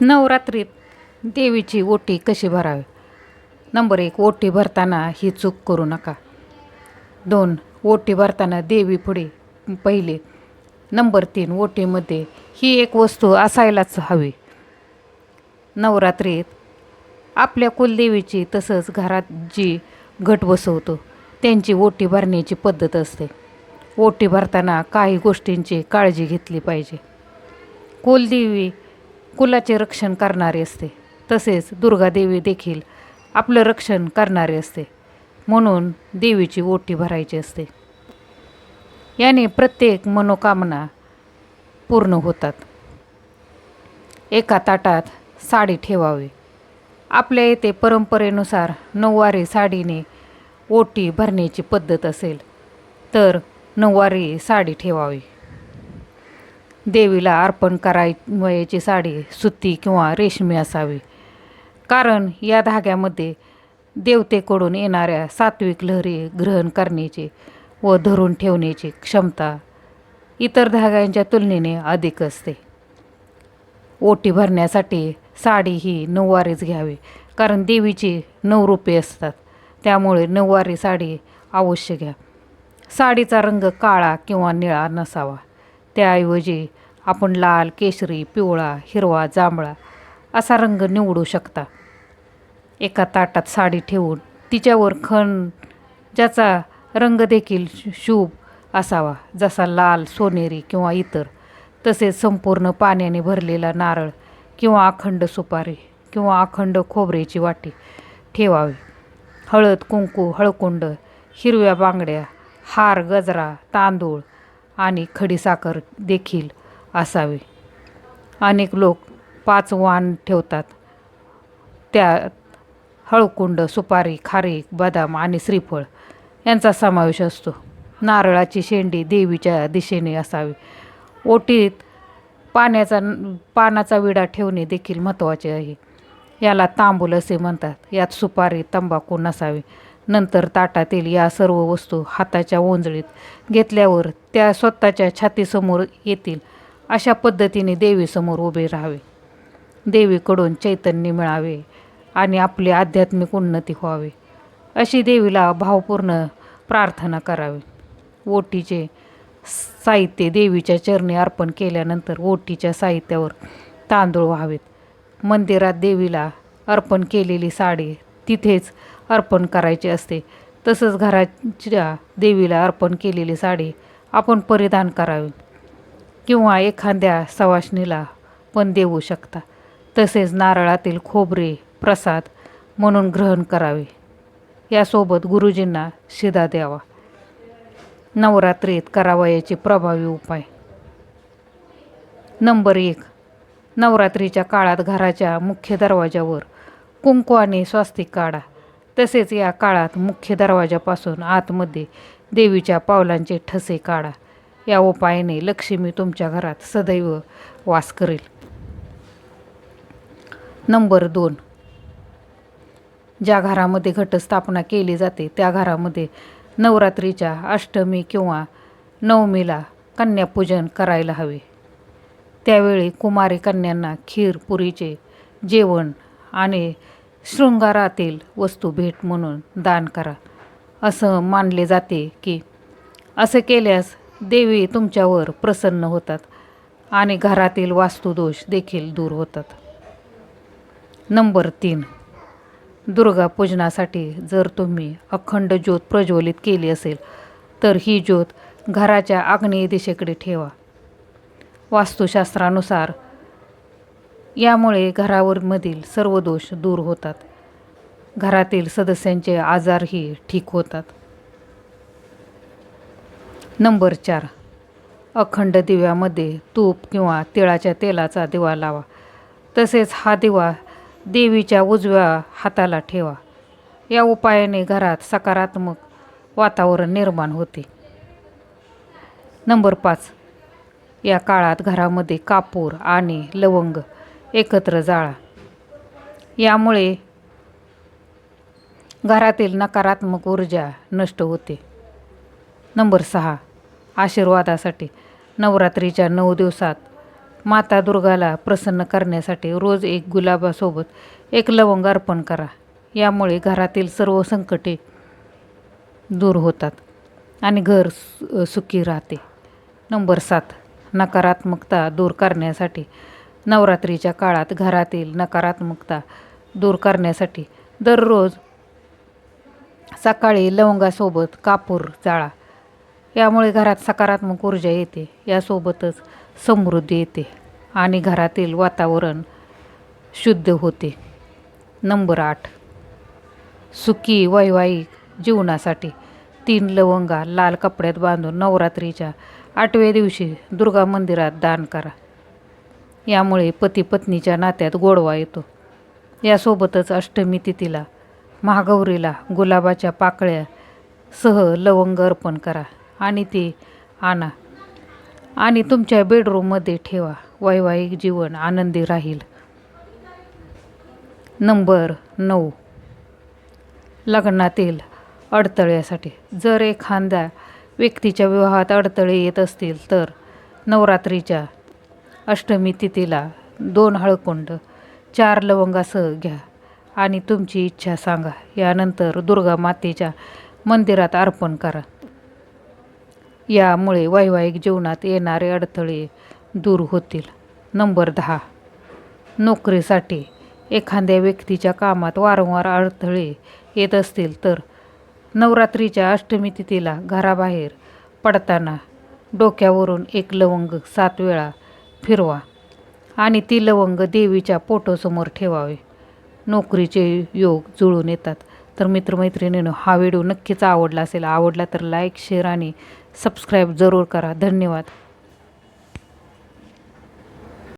नवरात्रीत देवीची ओटी कशी भरावी? नंबर एक ओटी भरताना ही चूक करू नका. दोन ओटी भरताना देवी पुढे पहिले. नंबर तीन ओटीमध्ये ही एक वस्तू असायलाच हवी. नवरात्रीत आपल्या कुलदेवीची तसंच घरात जी घट बसवतो त्यांची ओटी भरण्याची पद्धत असते. ओटी भरताना काही गोष्टींची काळजी घेतली पाहिजे. कुलदेवी कुलाचे रक्षण करणारी असते. तसेच दुर्गादेवी देखील आपलं रक्षण करणारी असते. म्हणून देवीची ओटी भरायची असते. याने प्रत्येक मनोकामना पूर्ण होतात. एका ताटात साडी ठेवावी. आपल्या येथे परंपरेनुसार नऊवारी साडीने ओटी भरण्याची पद्धत असेल तर नऊवारी साडी ठेवावी. देवीला अर्पण करावयाची साडी सुती किंवा रेशमी असावी. कारण या धाग्यामध्ये देवतेकडून येणाऱ्या सात्विक लहरी ग्रहण करण्याची व धरून ठेवण्याची क्षमता इतर धाग्यांच्या तुलनेने अधिक असते. ओटी भरण्यासाठी साडी ही नऊवारीच घ्यावी कारण देवीची नऊ रूपे असतात. त्यामुळे नऊवारी साडी अवश्य घ्या. साडीचा रंग काळा किंवा निळा नसावा. त्याऐवजी आपण लाल केशरी पिवळा हिरवा जांभळा असा रंग निवडू शकता. एका ताटात साडी ठेवून तिच्यावर खण ज्याचा रंग देखील शु- शुभ असावा जसा लाल सोनेरी किंवा इतर तसेच संपूर्ण पाण्याने भरलेला नारळ किंवा अखंड सुपारी किंवा अखंड खोबऱ्याची वाटी ठेवावी. हळद कुंकू हळकुंड हिरव्या बांगड्या हार गजरा तांदूळ आणि खडीसाखर देखील असावी. अनेक लोक पाच वाण ठेवतात. त्यात हळकुंड सुपारी खारीक बदाम आणि श्रीफळ यांचा समावेश असतो. नारळाची शेंडी देवीच्या दिशेने असावी. ओटीत पाण्याचा पानाचा विडा ठेवणे देखील महत्त्वाचे आहे. याला तांबूल असे म्हणतात. यात सुपारी तंबाखू नसावी. नंतर ताटातील या सर्व वस्तू हाताच्या ओंजळीत घेतल्यावर त्या स्वतःच्या छातीसमोर येतील. अशा पद्धतीने देवीसमोर उभे राहावे. देवीकडून चैतन्य मिळावे आणि आपली आध्यात्मिक उन्नती व्हावी. अशी देवीला भावपूर्ण प्रार्थना करावी. ओटीचे साहित्य देवीच्या चरणी अर्पण केल्यानंतर ओटीच्या साहित्यावर तांदूळ व्हावेत. मंदिरात देवीला अर्पण केलेली साडी तिथेच अर्पण करायची असते. तसंच घराच्या देवीला अर्पण केलेली साडी आपण परिधान करावी. किंवा एखाद्या सवाशणीला पण देऊ शकता. तसेच नारळातील खोबरे प्रसाद म्हणून ग्रहण करावे. यासोबत गुरुजींना शिदा द्यावा. नवरात्रीत करावयाचे प्रभावी उपाय. नंबर एक. नवरात्रीच्या काळात घराच्या मुख्य दरवाजावर कुंकू आणि स्वास्तिक काढा. तसेच या काळात मुख्य दरवाजापासून आतमध्ये देवीच्या पावलांचे ठसे काढा. या उपायाने लक्ष्मी तुमच्या घरात सदैव वास करेल. नंबर दोन. ज्या घरामध्ये घटस्थापना केली जाते त्या घरामध्ये नवरात्रीच्या अष्टमी किंवा नवमीला कन्यापूजन करायला हवे. त्यावेळी कुमारी कन्यांना खीर पुरीचे जेवण आणि शृंगारातील वस्तू भेट म्हणून दान करा. असं मानले जाते की असे केल्यास देवी तुमच्यावर प्रसन्न होतात आणि घरातील वास्तुदोष देखील दूर होतात. नंबर तीन. दुर्गा पूजनासाठी जर तुम्ही अखंड ज्योत प्रज्वलित केली असेल तर ही ज्योत घराच्या आग्नेय दिशेकडे ठेवा. वास्तुशास्त्रानुसार यामुळे घरावरमधील सर्व दोष दूर होतात. घरातील सदस्यांचे आजारही ठीक होतात. नंबर चार. अखंड दिव्यामध्ये तूप किंवा तिळाच्या तेलाचा दिवा लावा. तसेच हा दिवा देवीच्या उजव्या हाताला ठेवा. या उपायाने घरात सकारात्मक वातावरण निर्माण होते. नंबर पाच. या काळात घरामध्ये कापूर आणि लवंग एकत्र जाळा. यामुळे घरातील नकारात्मक ऊर्जा नष्ट होते. नंबर सहा. आशीर्वादासाठी नवरात्रीच्या नऊ दिवसात माता दुर्गाला प्रसन्न करण्यासाठी रोज एक गुलाबासोबत एक लवंग अर्पण करा. यामुळे घरातील सर्व संकटे दूर होतात आणि घर सु सुखी राहते. नंबर सात नकारात्मकता दूर करण्यासाठी नवरात्रीच्या काळात घरातील नकारात्मकता दूर करण्यासाठी दररोज सकाळी लवंगासोबत कापूर जाळा. यामुळे घरात सकारात्मक ऊर्जा येते. यासोबतच समृद्धी येते आणि घरातील वातावरण शुद्ध होते. नंबर आठ. सुखी वैवाहिक जीवनासाठी तीन लवंगा लाल कपड्यात बांधून नवरात्रीच्या आठव्या दिवशी दुर्गा मंदिरात दान करा. यामुळे पती पत्नीच्या नात्यात गोडवा येतो. यासोबतच अष्टमी तिथीला महागौरीला गुलाबाच्या पाकळ्या सह लवंग अर्पण करा. आणि ते आणा. आणि तुमच्या बेडरूममध्ये ठेवा. वैवाहिक जीवन आनंदी राहील. नंबर नऊ. लग्नातील अडथळ्यासाठी जर एखाद्या व्यक्तीच्या विवाहात अडथळे येत असतील तर नवरात्रीच्या अष्टमी तिथीला दोन हळकुंड चार लवंगासह घ्या आणि तुमची इच्छा सांगा. यानंतर दुर्गा मातेच्या मंदिरात अर्पण करा. यामुळे वैवाहिक जीवनात येणारे अडथळे दूर होतील. नंबर दहा. नोकरीसाठी एखाद्या व्यक्तीच्या कामात वारंवार अडथळे येत असतील तर नवरात्रीच्या अष्टमी तिथीला घराबाहेर पडताना डोक्यावरून एक लवंग सात वेळा फिरवा आणि ती लवंग देवीच्या फोटोसमोर ठेवावे. नोकरीचे योग जुळून येतात. तर मित्रमैत्रिणीनं हा व्हिडिओ नक्कीच आवडला असेल आवडला तर लाईक शेअर आणि सबस्क्राईब जरूर करा. धन्यवाद.